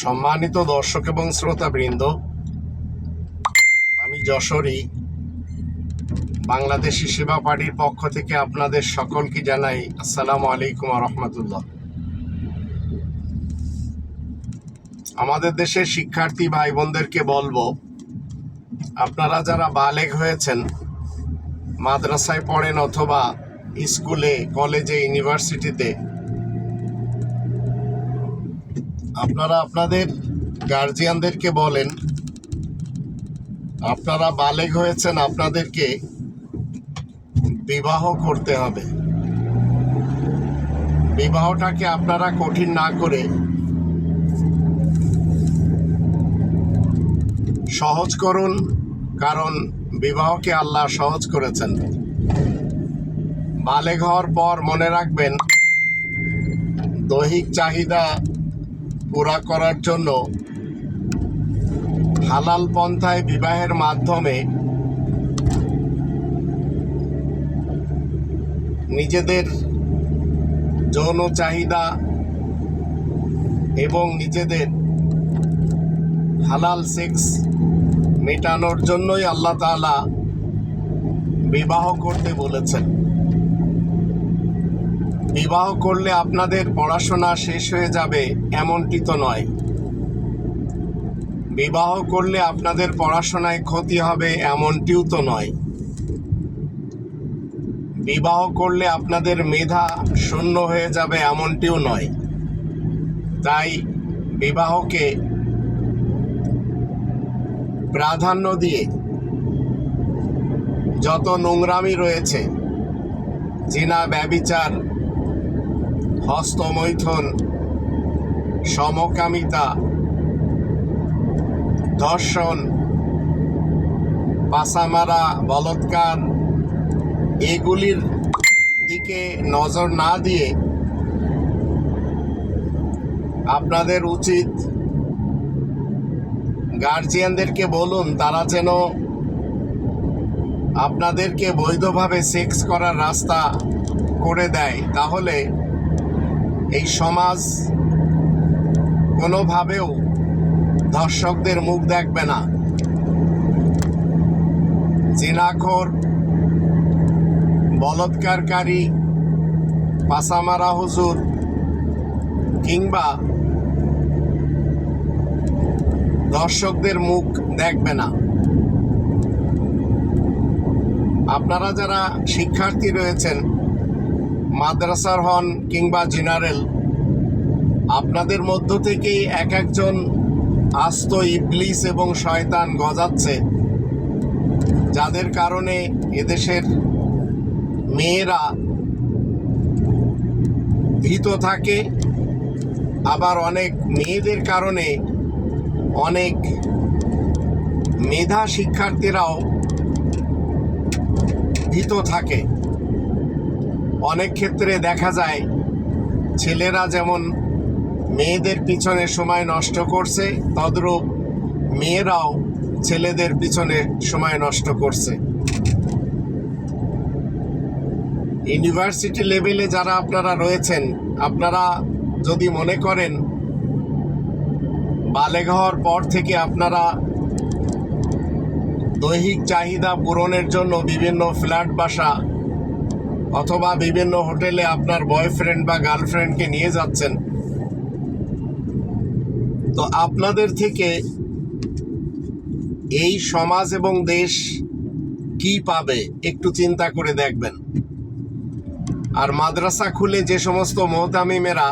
সম্মানিত দর্শক এবং শ্রোতাবৃন্দ, আমি যশোরী, বাংলাদেশি সেবা পার্টির পক্ষ থেকে আপনাদের সকলকে জানাই আসসালামু আলাইকুম রহমতুল্লাহ। আমাদের দেশের শিক্ষার্থী ভাই বোনদেরকে বলব, আপনারা যারা বালেগ হয়েছেন, মাদ্রাসায় পড়েন অথবা স্কুলে, কলেজে, ইউনিভার্সিটিতে আপনারা আপনাদের গার্জিয়ানদেরকে বলেন, আপনারা বালেগ হয়েছেন আপনাদেরকে বিবাহ করতে হবে। বিবাহটাকে আপনারা কঠিন না করে সহজ করুন, কারণ বিবাহকে আল্লাহ সহজ করেছেন। বালেগ হওয়ার পর মনে রাখবেন, দৈহিক চাহিদা পুরা করার জন্য হালাল পন্থায় বিবাহের মাধ্যমে নিজেদের যৌন চাহিদা এবং নিজেদের হালাল সেক্স মেটানোর জন্যই আল্লাহ তাআলা বিবাহ করতে বলেছেন। বিবাহ করলে আপনাদের পড়াশোনা শেষ হয়ে যাবে, এমনটি তো নয়। বিবাহ করলে আপনাদের পড়াশোনায় ক্ষতি হবে, এমনটিও তো নয়। বিবাহ করলে আপনাদের মেধা শূন্য হয়ে যাবে, এমনটিও নয়। তাই বিবাহকে প্রাধান্য দিয়ে যত নোংরামি রয়েছে, জিনা, ব্যবিচার হস্তমৈথুন, সমকামিতা, ধর্ষণ, পাসামারা, বলৎকার, এগুলির দিকে নজর না দিয়ে আপনাদের উচিত গার্জিয়ানদেরকে বলুন, তারা যেন আপনাদেরকে বৈধভাবে সেক্স করার রাস্তা করে দেয়। তাহলে এই সমাজ কোনোভাবেও ধর্ষকদের মুখ দেখবে না। জিনাখোর, বলৎকারকারী, পাসামারা হুজুর কিংবা দর্শকদের মুখ দেখবে না। আপনারা যারা শিক্ষার্থী রয়েছেন মাদ্রাসার হন কিংবা জেনারেল, আপনাদের মধ্য থেকেই এক একজন আস্ত ইবলিস এবং শয়তান গজাচ্ছে, যাদের কারণে এদেশের মেয়েরা ভীত থাকে। আবার অনেক মেয়েদের কারণে অনেক মেধা শিক্ষার্থীরাও ভীত থাকে। অনেক ক্ষেত্রে দেখা যায়, ছেলেরা যেমন মেয়েদের পিছনে সময় নষ্ট করছে, তদ্রূপ মেয়েরাও ছেলেদের পিছনে সময় নষ্ট করছে। ইউনিভার্সিটি লেভেলে যারা আপনারা রয়েছেন, আপনারা যদি মনে করেন, বালেগ হওয়ার পর থেকে আপনারা দৈহিক চাহিদা পূরণের জন্য বিভিন্ন ফ্ল্যাট বাসা অথবা বিভিন্ন হোটেলে আপনার বয়ফ্রেন্ড বা গার্লফ্রেন্ডকে নিয়ে যাচ্ছেন। তো আপনাদের থেকে এই সমাজ এবং দেশ কি পাবে একটু চিন্তা করে দেখবেন। আর মাদ্রাসা খুলে যে সমস্ত মোহতামিমেরা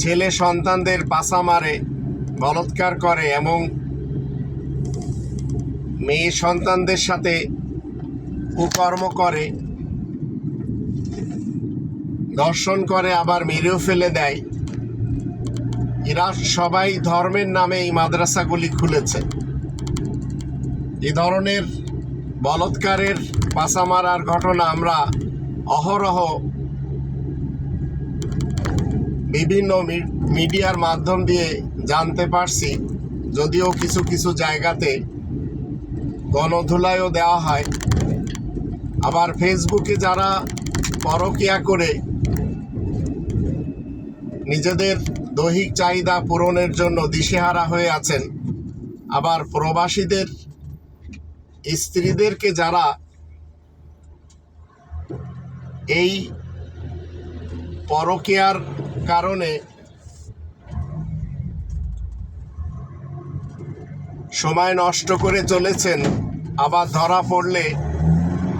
ছেলে সন্তানদের পাশা মারে, বলৎকার করে এবং মেয়ে সন্তানদের সাথে কুকর্ম করে, দর্শন করে, আবার মেরেও ফেলে দেয়। এরা সবাই ধর্মের নামে এই মাদ্রাসাগুলি খুলেছে। এ ধরনের বলৎকারের পাশা মারার ঘটনা আমরা অহরহ বিভিন্ন মিডিয়ার মাধ্যম দিয়ে জানতে পারছি। যদিও কিছু কিছু জায়গাতে গণধুলাইও দেওয়া হয়। আবার ফেসবুকে যারা পরকিয়া করে, নিজেদের দৈহিক চাহিদা পূরণের জন্য দিশেহারা হয়ে আছেন, আবার প্রবাসীদের, স্ত্রীদেরকে যারা এই পরকীয়ার কারণে সময় নষ্ট করে চলেছেন, আবার ধরা পড়লে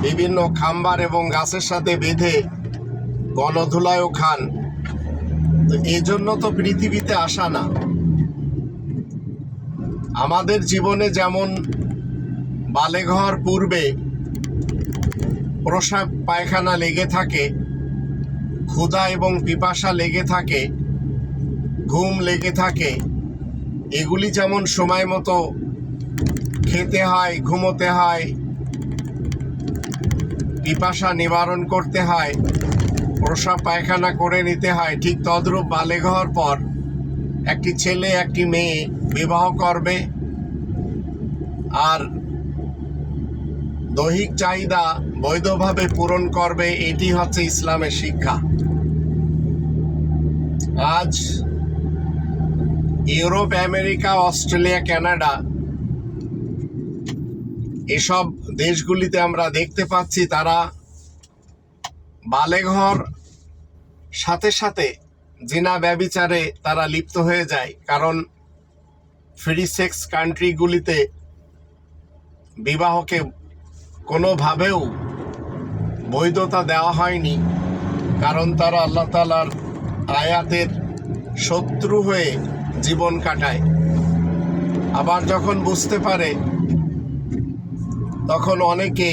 বিভিন্ন খাম্বার এবং গাছের সাথে বেঁধে গণধুলায়ও খান। তো এই জন্য তো পৃথিবীতে আসা না। আমাদের জীবনে যেমন বালেঘর পূর্বে প্রসাব পায়খানা লেগে থাকে, ক্ষুধা এবং পিপাসা লেগে থাকে, ঘুম লেগে থাকে, এগুলি যেমন সময় মতো খেতে হয়, ঘুমোতে হয় পিপাসা নিবারণ করতে হয়। প্রসাব পায়খানা করে নিতে হয়। ঠিক তদ্রূপ বালেগ হওয়ার পর একটি ছেলে, একটি মেয়ে বিবাহ করবে। আর দৈহিক চাহিদা বৈধভাবে পূরণ করবে, এটি হচ্ছে ইসলামের শিক্ষা। আজ ইউরোপ, আমেরিকা, অস্ট্রেলিয়া, কানাডা এসব দেশগুলিতে আমরা দেখতে পাচ্ছি তারা বালেঘর সাথে সাথে জিনা ব্যবিচারে তারা লিপ্ত হয়ে যায়, কারণ ফ্রি সেক্স কান্ট্রিগুলিতে বিবাহকে কোনোভাবেও বৈধতা দেওয়া হয়নি, কারণ তারা আল্লাহ তালার আয়াতের শত্রু হয়ে জীবন কাটায়। আবার যখন বুঝতে পারে তখন অনেকে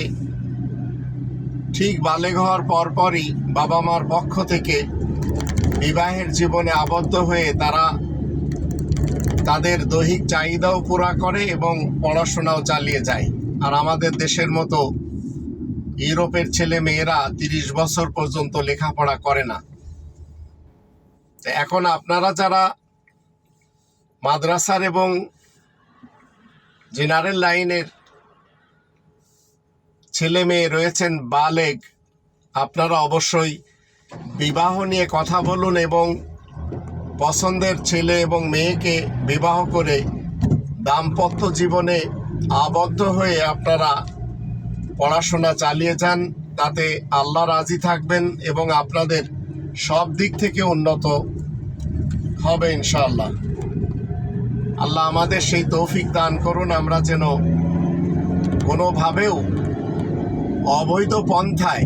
ঠিক বালেগ হওয়ার পরপরই বাবা মার পক্ষ থেকে বিবাহের জীবনে আবদ্ধ হয়ে তারা তাদের দৈহিক চাহিদাও পুরা করে এবং পড়াশোনাও চালিয়ে যায়। আর আমাদের দেশের মতো ইউরোপের ছেলে মেয়েরা তিরিশ বছর পর্যন্ত লেখাপড়া করে না। এখন আপনারা যারা মাদ্রাসার এবং জেনারেল লাইনের ছেলে মেয়ে রয়েছেন বালেগ আপনারা অবশ্যই বিবাহ নিয়ে কথা বলুন এবং পছন্দের ছেলে এবং মেয়েকে বিবাহ করে দাম্পত্য জীবনে আবদ্ধ হয়ে আপনারা পড়াশোনা চালিয়ে যান, তাতে আল্লাহ রাজি থাকবেন এবং আপনাদের সব দিক থেকে উন্নত হবে ইনশাআল্লাহ। আল্লাহ আমাদের সেই তৌফিক দান করুন, আমরা যেন কোনোভাবেও অবৈধ পন্থায়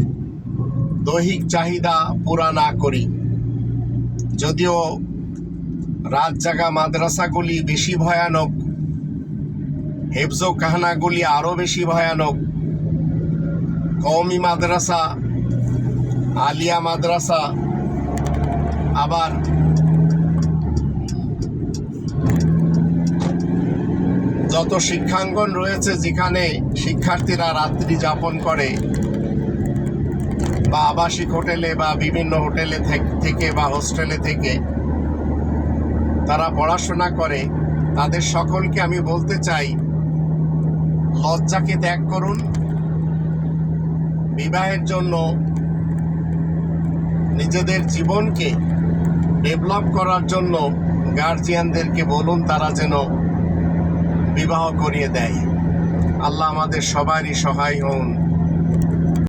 দৈহিক চাহিদা পুরা না করি। যদিও রাত জাগা মাদ্রাসাগুলি বেশি ভয়ানক হেফজ কাহানাগুলি আরও বেশি ভয়ানক, কওমি মাদ্রাসা, আলিয়া মাদ্রাসা, আবার যত শিক্ষাঙ্গন রয়েছে যেখানে শিক্ষার্থীরা রাত্রি যাপন করে, বা আবাসিক হোটেলে বা বিভিন্ন হোটেলে থেক- বা হোস্টেলে থেকে তারা পড়াশোনা করে, তাদের সকলকে আমি বলতে চাই, লজ্জাকে ত্যাগ করুন। বিবাহের জন্য নিজেদের জীবনকে ডেভেলপ করার জন্য গার্জিয়ানদেরকে বলুন, তারা যেন বিবাহ করিয়ে দেয়। আল্লাহ আমাদের সবারই সহায় হন।